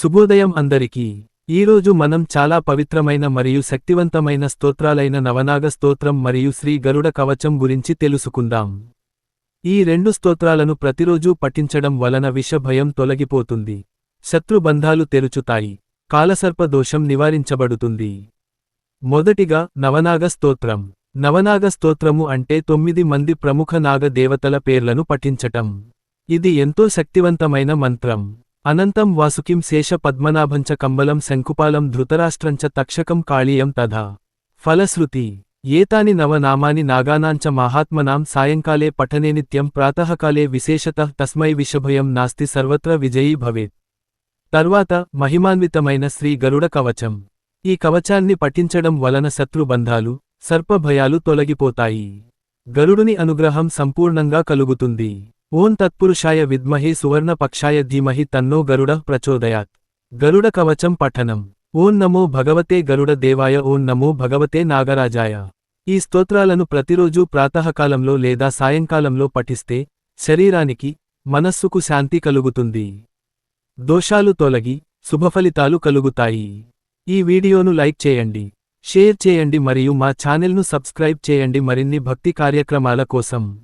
శుభోదయం అందరికీ. ఈరోజు మనం చాలా పవిత్రమైన మరియు శక్తివంతమైన స్తోత్రాలైన నవనాగ స్తోత్రం మరియు శ్రీ గరుడ కవచం గురించి తెలుసుకుందాం. ఈ రెండు స్తోత్రాలను ప్రతిరోజూ పఠించడం వలన విషభయం తొలగిపోతుంది. శత్రుబంధాలు తెరుచుతాయి. కాలసర్ప దోషం నివారించబడుతుంది. మొదటిగా నవనాగ స్తోత్రం. నవనాగ స్తోత్రము అంటే తొమ్మిది మంది ప్రముఖ నాగ దేవతల పేర్లను పఠించటం. ఇది ఎంతో శక్తివంతమైన మంత్రం. అనంతం వాసుకిం శేష పద్మనాభంచ కంబలం శంకుపాలం ధృతరాష్ట్రంచ తక్షకం కాళీయం తథా. ఫలశ్రుతి ఏతాని నవనామాని నాగానాంచ మహాత్మనాం సాయంకాలే పఠనే నిత్యం ప్రాతఃకాలే విశేషత తస్మై విషభయం నాస్తి సర్వత్ర విజయీ భవేత్. తర్వాత మహిమాన్వితమైన శ్రీ గరుడ కవచం. ఈ కవచాన్ని పఠించడం వలన శత్రుబంధాలు సర్పభయాలు తొలగిపోతాయి. గరుడుని అనుగ్రహం సంపూర్ణంగా కలుగుతుంది. ఓం తత్పురుషాయ విద్మహే సువర్ణపక్షాయ ధీమహి తన్నో గరుడ ప్రచోదయాత్. గరుడ కవచం పఠనం. ఓం నమో భగవతే గరుడ దేవాయ ఓం నమో భగవతే నాగరాజాయ. ఈ స్తోత్రాలను ప్రతిరోజూ ప్రాతకాలంలో లేదా సాయంకాలంలో పఠిస్తే శరీరానికి మనస్సుకు శాంతి కలుగుతుంది. దోషాలు తొలగి శుభఫలితాలు కలుగుతాయి. ఈ వీడియోను లైక్ చేయండి. షేర్ చేయండి మరియు మా ఛానెల్ను సబ్స్క్రైబ్ చేయండి. మరిన్ని భక్తి కార్యక్రమాల కోసం.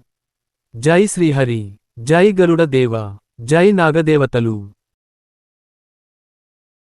జై శ్రీహరి. జై గరుడ దేవ జై నాగదేవతలు